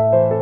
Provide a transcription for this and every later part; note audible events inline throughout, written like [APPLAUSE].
you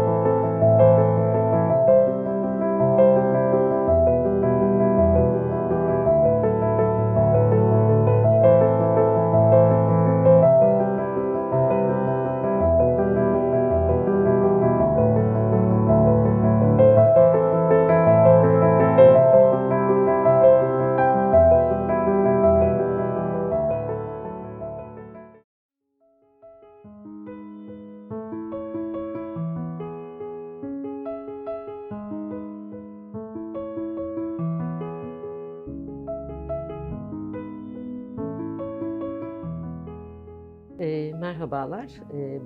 merhabalar,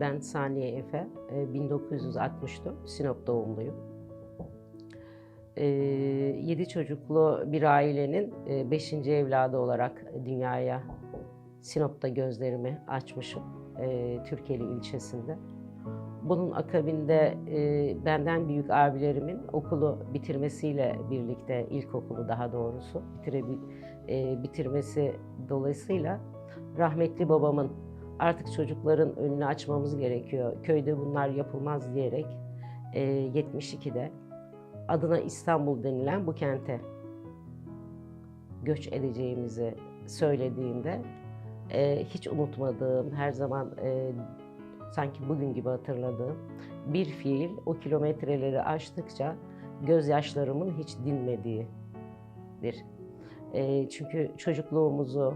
ben Saniye Efe, Eee, 1964 Sinop doğumluyum. 7 çocuklu bir ailenin 5. evladı olarak dünyaya Sinop'ta gözlerimi açmışım, eee, Türkeli ilçesinde. Bunun akabinde benden büyük abilerimin okulu bitirmesiyle birlikte, ilkokulu daha doğrusu bitirmesi dolayısıyla rahmetli babamın artık çocukların önünü açmamız gerekiyor, köyde bunlar yapılmaz diyerek eee, 72'de adına İstanbul denilen bu kente göç edeceğimizi söylediğinde eee, hiç unutmadığım, her zaman eee, sanki bugün gibi hatırladığım bir fiil o kilometreleri aştıkça gözyaşlarımın hiç dinmediğidir. Eee, çünkü çocukluğumuzu,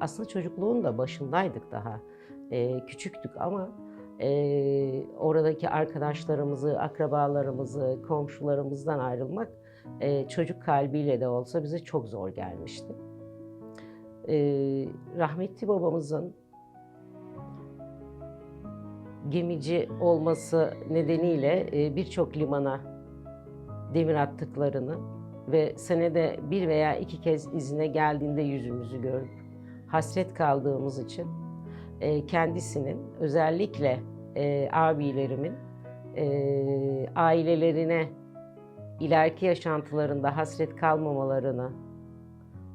aslında çocukluğun da başındaydık daha. Küçüktük ama oradaki arkadaşlarımızı, akrabalarımızı, komşularımızdan ayrılmak çocuk kalbiyle de olsa bize çok zor gelmişti. Rahmetli babamızın gemici olması nedeniyle birçok limana demir attıklarını ve senede bir veya iki kez izine geldiğinde yüzümüzü görüp hasret kaldığımız için eee, kendisinin özellikle eee, abilerimin eee, ailelerine ileriki yaşantılarında hasret kalmamalarını,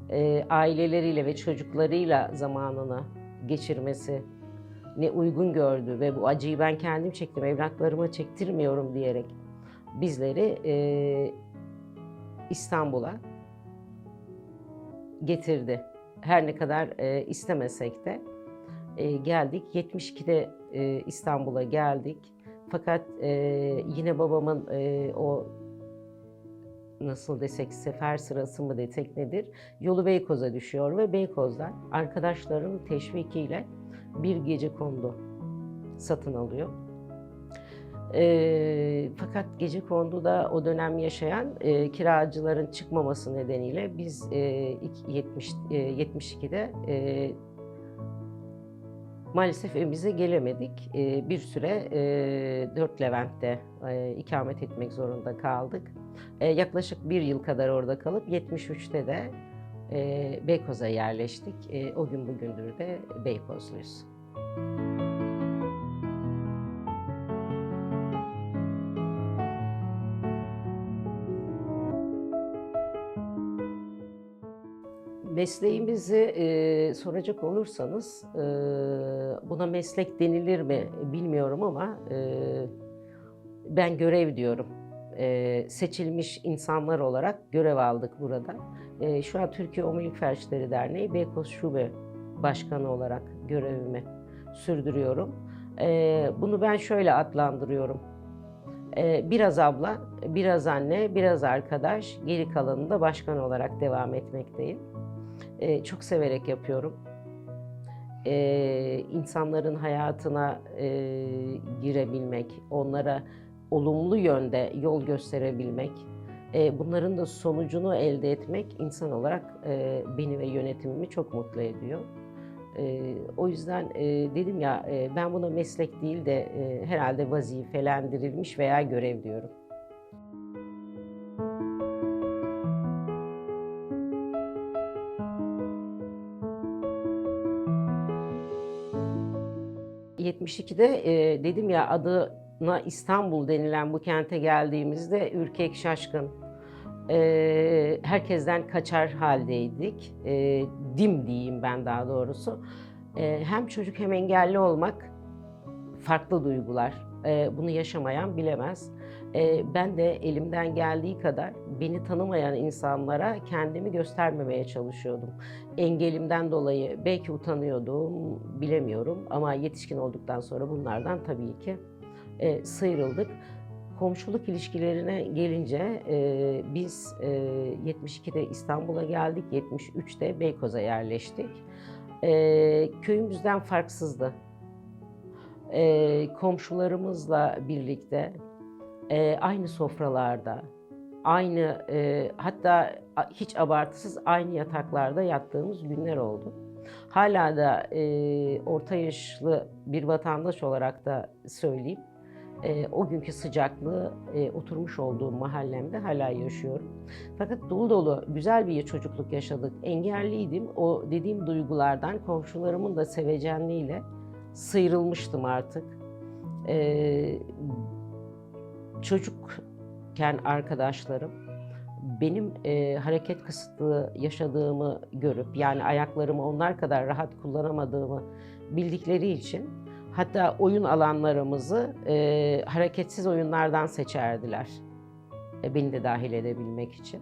eee, aileleriyle ve çocuklarıyla zamanını geçirmesi ne uygun gördü ve bu acıyı ben kendim çektim, evlatlarıma çektirmiyorum diyerek bizleri eee, İstanbul'a getirdi. Her ne kadar eee, istemesek de eee, geldik. 72'de eee, İstanbul'a geldik. Fakat eee, yine babamın eee, o nasıl desek sefer sırası mı desek nedir? Yolu Beykoz'a düşüyor ve Beykoz'dan arkadaşlarının teşvikiyle bir gece kondu satın alıyor. Eee, fakat gece konduda o dönem yaşayan eee, kiracıların çıkmaması nedeniyle biz iki- 70 eee, 72'de eee, maalesef evimize gelemedik. Eee, bir süre eee, Dört Levent'te eee, ikamet etmek zorunda kaldık. Eee, yaklaşık bir yıl kadar orada kalıp 73'te de eee, Beykoz'a yerleştik. Eee, o gün bugündür de Beykozluyuz. Mesleğimizi eee, soracak olursanız eee, buna meslek denilir mi bilmiyorum ama eee, ben görev diyorum. Eee, seçilmiş insanlar olarak görev aldık burada. Eee, şu an Türkiye Omurilik Felçleri Derneği Beykoz Şube Başkanı olarak görevimi sürdürüyorum. Eee, bunu ben şöyle adlandırıyorum. Eee, biraz abla, biraz anne, biraz arkadaş, geri kalanında başkan olarak devam etmekteyim. Eee, çok severek yapıyorum. Eee, insanların hayatına eee, girebilmek, onlara olumlu yönde yol gösterebilmek, eee, bunların da sonucunu elde etmek insan olarak eee, beni ve yönetimimi çok mutlu ediyor. Eee, o yüzden eee, dedim ya eee, ben buna meslek değil de eee, herhalde vazifelendirilmiş veya görev diyorum. ...72'de e, dedim ya adına İstanbul denilen bu kente geldiğimizde ürkek şaşkın, e, herkesten kaçar haldeydik. E, dim diyeyim ben daha doğrusu. E, hem çocuk hem engelli olmak farklı duygular. Ee, bunu yaşamayan bilemez. Ben de elimden geldiği kadar beni tanımayan insanlara kendimi göstermemeye çalışıyordum. Engelimden dolayı belki utanıyordum, bilemiyorum ama yetişkin olduktan sonra bunlardan tabii ki sıyrıldık. Komşuluk ilişkilerine gelince e, biz e, 72'de İstanbul'a geldik, 73'te Beykoz'a yerleştik. E, köyümüzden farksızdı. E, komşularımızla birlikte e, aynı sofralarda, aynı e, hatta hiç abartısız aynı yataklarda yattığımız günler oldu. Hala da e, orta yaşlı bir vatandaş olarak da söyleyeyim, e, o günkü sıcaklığı e, oturmuş olduğum mahallemde hala yaşıyorum. Fakat dolu dolu güzel bir çocukluk yaşadık. Engelliydim. O dediğim duygulardan komşularımın da sevecenliğiyle sıyrılmıştım artık. E, çocukken arkadaşlarım benim e, hareket kısıtlığı yaşadığımı görüp yani ayaklarımı onlar kadar rahat kullanamadığımı bildikleri için hatta oyun alanlarımızı e, hareketsiz oyunlardan seçerdiler. E, beni de dahil edebilmek için.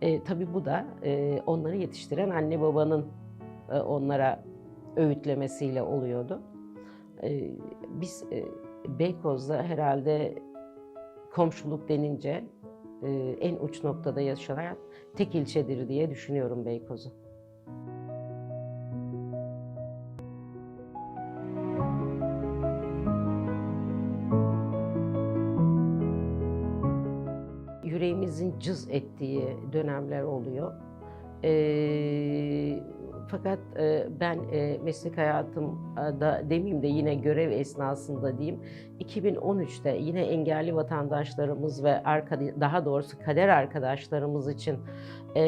E, tabii bu da e, onları yetiştiren anne babanın e, onlara öğütlemesiyle oluyordu. E, biz e, Beykoz'da herhalde komşuluk denince e, en uç noktada yaşanan tek ilçedir diye düşünüyorum Beykoz'u. Yüreğimizin cız ettiği dönemler oluyor. E, fakat e, ben e, meslek hayatımda demeyeyim de yine görev esnasında diyeyim 2013'te yine engelli vatandaşlarımız ve arka, daha doğrusu kader arkadaşlarımız için e,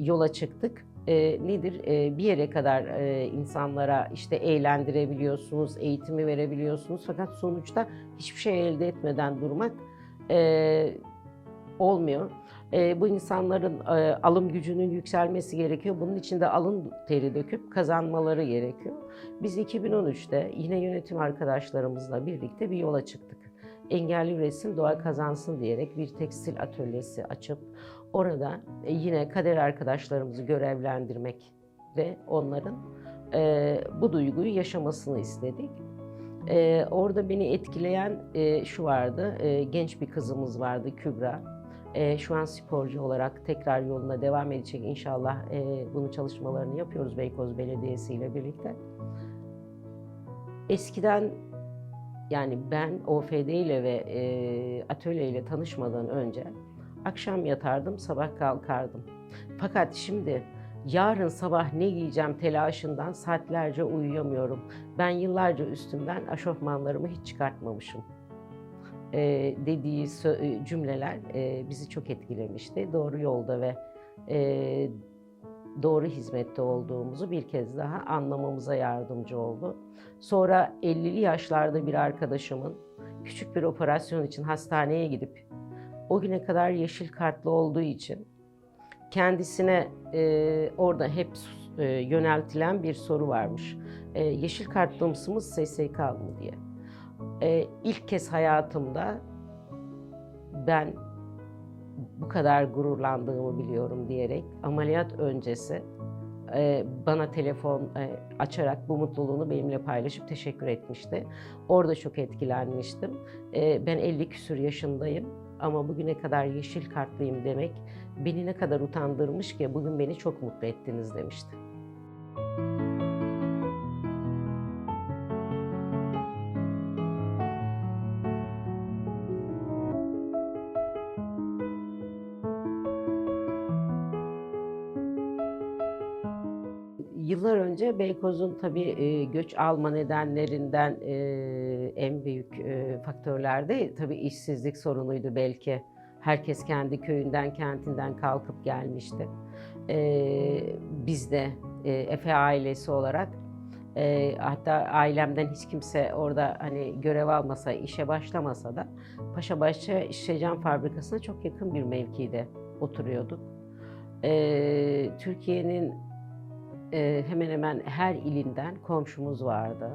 yola çıktık. E, nedir? E, bir yere kadar e, insanlara işte eğlendirebiliyorsunuz, eğitimi verebiliyorsunuz. Fakat sonuçta hiçbir şey elde etmeden durmak e, olmuyor. E, bu insanların e, alım gücünün yükselmesi gerekiyor. Bunun için de alın teri döküp kazanmaları gerekiyor. Biz 2013'te yine yönetim arkadaşlarımızla birlikte bir yola çıktık. Engelli üretsin, doğa kazansın diyerek bir tekstil atölyesi açıp orada yine kader arkadaşlarımızı görevlendirmek ve onların e, bu duyguyu yaşamasını istedik. E, orada beni etkileyen e, şu vardı, e, genç bir kızımız vardı Kübra. E, şu an sporcu olarak tekrar yoluna devam edecek inşallah. E, bunun çalışmalarını yapıyoruz Beykoz Belediyesi ile birlikte. Eskiden yani ben OFD ile ve e, atölye ile tanışmadan önce akşam yatardım, sabah kalkardım. Fakat şimdi yarın sabah ne giyeceğim telaşından saatlerce uyuyamıyorum. Ben yıllarca üstümden aşofmanlarımı hiç çıkartmamışım e, dediği e, cümleler e, bizi çok etkilemişti. Doğru yolda ve e, doğru hizmette olduğumuzu bir kez daha anlamamıza yardımcı oldu. Sonra 50'li yaşlarda bir arkadaşımın küçük bir operasyon için hastaneye gidip o güne kadar yeşil kartlı olduğu için kendisine e, orada hep e, yöneltilen bir soru varmış. E, yeşil kartlı mısınız SSK mı diye. E, ilk kez hayatımda ben bu kadar gururlandığımı biliyorum diyerek ameliyat öncesi e, bana telefon e, açarak bu mutluluğunu benimle paylaşıp teşekkür etmişti. Orada çok etkilenmiştim. E, ben 50 küsür yaşındayım ama bugüne kadar yeşil kartlıyım demek beni ne kadar utandırmış ki bugün beni çok mutlu ettiniz demişti. Önce Beykoz'un tabii e, göç alma nedenlerinden e, en büyük e, faktörlerde tabii işsizlik sorunuydu belki. Herkes kendi köyünden, kentinden kalkıp gelmişti. Biz de Efe ailesi olarak e, hatta ailemden hiç kimse orada hani görev almasa, işe başlamasa da Paşabaşı Şişecam Fabrikası'na çok yakın bir mevkide oturuyorduk. E, Türkiye'nin e, hemen hemen her ilinden komşumuz vardı.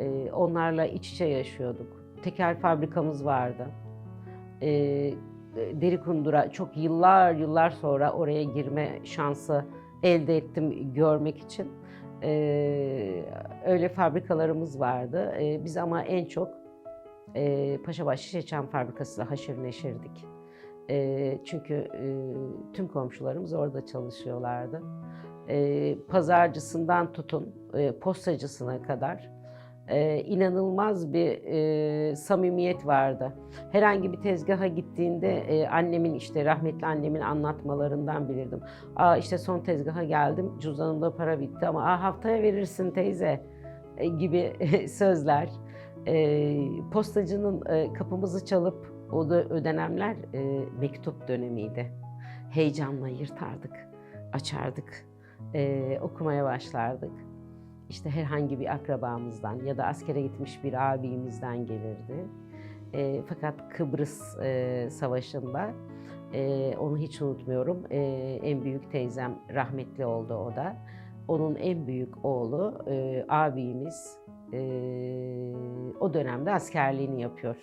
E, onlarla iç içe yaşıyorduk. Teker fabrikamız vardı. E, deri kundura çok yıllar yıllar sonra oraya girme şansı elde ettim görmek için. E, öyle fabrikalarımız vardı. E, biz ama en çok e, Paşabaşı Çam Fabrikası'yla haşır neşirdik. E, çünkü e, tüm komşularımız orada çalışıyorlardı. E, pazarcısından tutun e, postacısına kadar e, inanılmaz bir e, samimiyet vardı. Herhangi bir tezgaha gittiğinde e, annemin işte rahmetli annemin anlatmalarından bilirdim. Aa işte son tezgaha geldim cüzdanımda para bitti ama Aa, haftaya verirsin teyze e, gibi [LAUGHS] sözler. E, postacının e, kapımızı çalıp o da o dönemler e, mektup dönemiydi. Heyecanla yırtardık, açardık, e, okumaya başlardık. İşte herhangi bir akrabamızdan ya da askere gitmiş bir abimizden gelirdi. E, fakat Kıbrıs e, Savaşı'nda e, onu hiç unutmuyorum. E, en büyük teyzem rahmetli oldu o da. Onun en büyük oğlu e, abimiz e, o dönemde askerliğini yapıyor.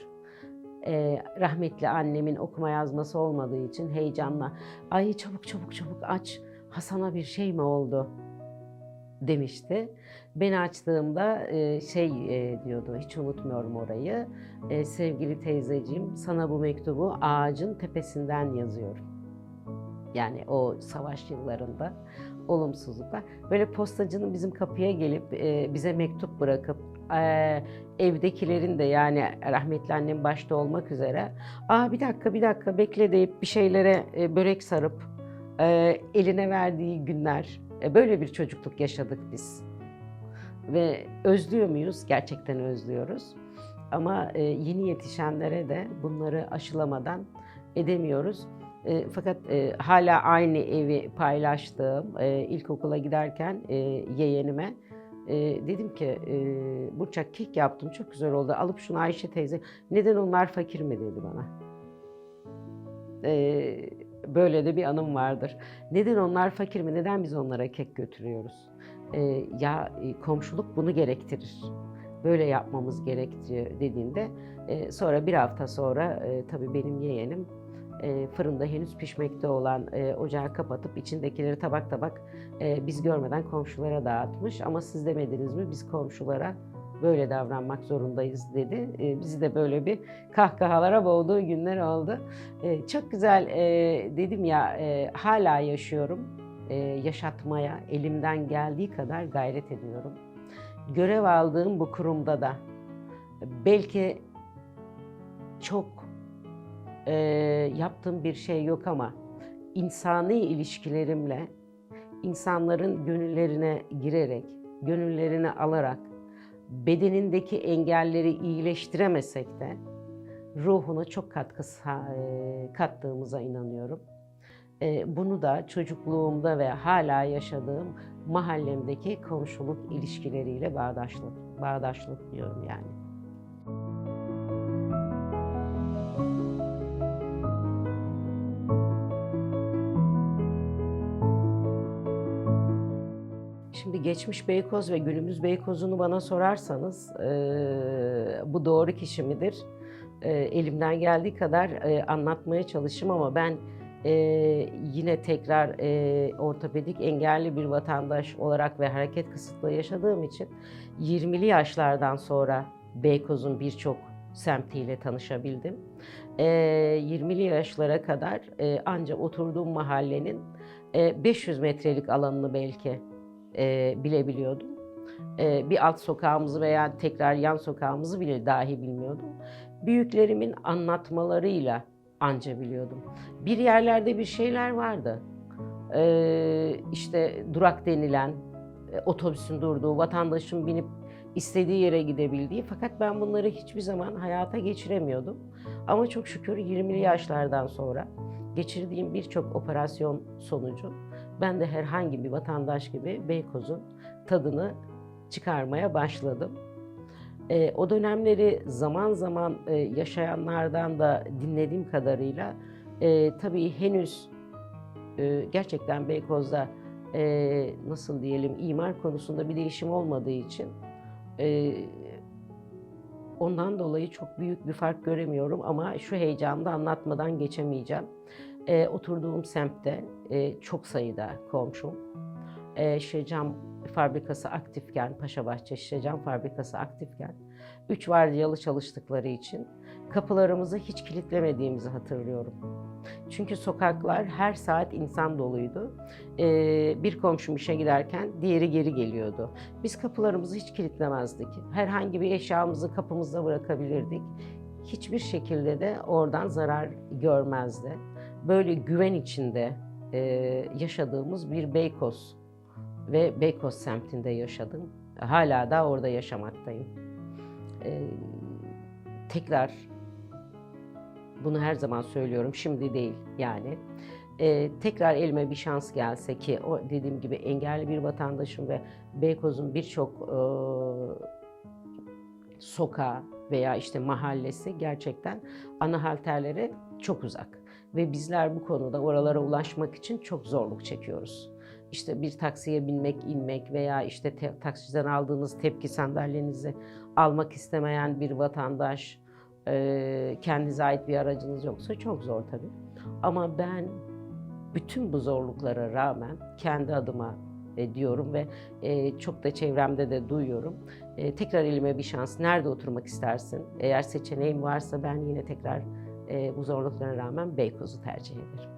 E, rahmetli annemin okuma yazması olmadığı için heyecanla ay çabuk çabuk çabuk aç Hasan'a bir şey mi oldu demişti. Ben açtığımda e, şey e, diyordu, hiç unutmuyorum orayı. E, sevgili teyzeciğim, sana bu mektubu ağacın tepesinden yazıyorum. Yani o savaş yıllarında olumsuzluklar. Böyle postacının bizim kapıya gelip bize mektup bırakıp evdekilerin de yani rahmetli annem başta olmak üzere aa bir dakika bir dakika bekle deyip bir şeylere börek sarıp e, eline verdiği günler e, böyle bir çocukluk yaşadık biz. Ve özlüyor muyuz? Gerçekten özlüyoruz. Ama e, yeni yetişenlere de bunları aşılamadan edemiyoruz. E, fakat e, hala aynı evi paylaştığım e, ilkokula giderken e, yeğenime e, dedim ki e, Burçak kek yaptım çok güzel oldu alıp şunu Ayşe teyze neden onlar fakir mi dedi bana. E, böyle de bir anım vardır. Neden onlar fakir mi neden biz onlara kek götürüyoruz? E, ya e, komşuluk bunu gerektirir. Böyle yapmamız gerekiyor dediğinde e, sonra bir hafta sonra e, tabii benim yeğenim e, fırında henüz pişmekte olan e, ocağı kapatıp içindekileri tabak tabak e, biz görmeden komşulara dağıtmış. Ama siz demediniz mi biz komşulara böyle davranmak zorundayız dedi. E, bizi de böyle bir kahkahalara boğduğu günler oldu. E, çok güzel e, dedim ya e, hala yaşıyorum. E, yaşatmaya elimden geldiği kadar gayret ediyorum. Görev aldığım bu kurumda da belki çok e, yaptığım bir şey yok ama insani ilişkilerimle insanların gönüllerine girerek, gönüllerini alarak bedenindeki engelleri iyileştiremesek de ruhuna çok katkı e, kattığımıza inanıyorum. E, bunu da çocukluğumda ve hala yaşadığım mahallemdeki komşuluk ilişkileriyle bağdaşlık, bağdaşlık diyorum yani. Şimdi geçmiş Beykoz ve günümüz Beykoz'unu bana sorarsanız e, bu doğru kişi midir? E, elimden geldiği kadar e, anlatmaya çalışım ama ben e, yine tekrar e, ortopedik engelli bir vatandaş olarak ve hareket kısıtlı yaşadığım için 20'li yaşlardan sonra Beykoz'un birçok semtiyle tanışabildim. E, 20'li yaşlara kadar e, ancak oturduğum mahallenin e, 500 metrelik alanını belki e, bilebiliyordum. E, bir alt sokağımızı veya tekrar yan sokağımızı bile dahi bilmiyordum. Büyüklerimin anlatmalarıyla anca biliyordum. Bir yerlerde bir şeyler vardı. E, işte durak denilen, e, otobüsün durduğu, vatandaşın binip istediği yere gidebildiği. Fakat ben bunları hiçbir zaman hayata geçiremiyordum. Ama çok şükür 20'li yaşlardan sonra geçirdiğim birçok operasyon sonucu ben de herhangi bir vatandaş gibi Beykoz'un tadını çıkarmaya başladım. E, o dönemleri zaman zaman e, yaşayanlardan da dinlediğim kadarıyla e, tabii henüz e, gerçekten Beykoz'da e, nasıl diyelim imar konusunda bir değişim olmadığı için e, ondan dolayı çok büyük bir fark göremiyorum ama şu heyecanı da anlatmadan geçemeyeceğim. E, oturduğum semtte e, çok sayıda komşum e, şişecam fabrikası aktifken, Paşabahçe şişecam fabrikası aktifken, üç vardiyalı çalıştıkları için kapılarımızı hiç kilitlemediğimizi hatırlıyorum. Çünkü sokaklar her saat insan doluydu. Ee, bir komşum işe giderken diğeri geri geliyordu. Biz kapılarımızı hiç kilitlemezdik. Herhangi bir eşyamızı kapımızda bırakabilirdik. Hiçbir şekilde de oradan zarar görmezdi. Böyle güven içinde e, yaşadığımız bir Beykoz ve Beykoz semtinde yaşadım. Hala da orada yaşamaktayım. Ee, tekrar bunu her zaman söylüyorum, şimdi değil yani. Ee, tekrar elime bir şans gelse ki o dediğim gibi engelli bir vatandaşım ve Beykoz'un birçok e, sokağı veya işte mahallesi gerçekten ana halterlere çok uzak. Ve bizler bu konuda oralara ulaşmak için çok zorluk çekiyoruz. İşte bir taksiye binmek, inmek veya işte te- taksiden aldığınız tepki sandalyenizi almak istemeyen bir vatandaş, e, kendinize ait bir aracınız yoksa çok zor tabii. Ama ben bütün bu zorluklara rağmen kendi adıma e, diyorum ve e, çok da çevremde de duyuyorum. E, tekrar elime bir şans. Nerede oturmak istersin? Eğer seçeneğim varsa ben yine tekrar bu zorluklara rağmen Beykoz'u tercih ederim.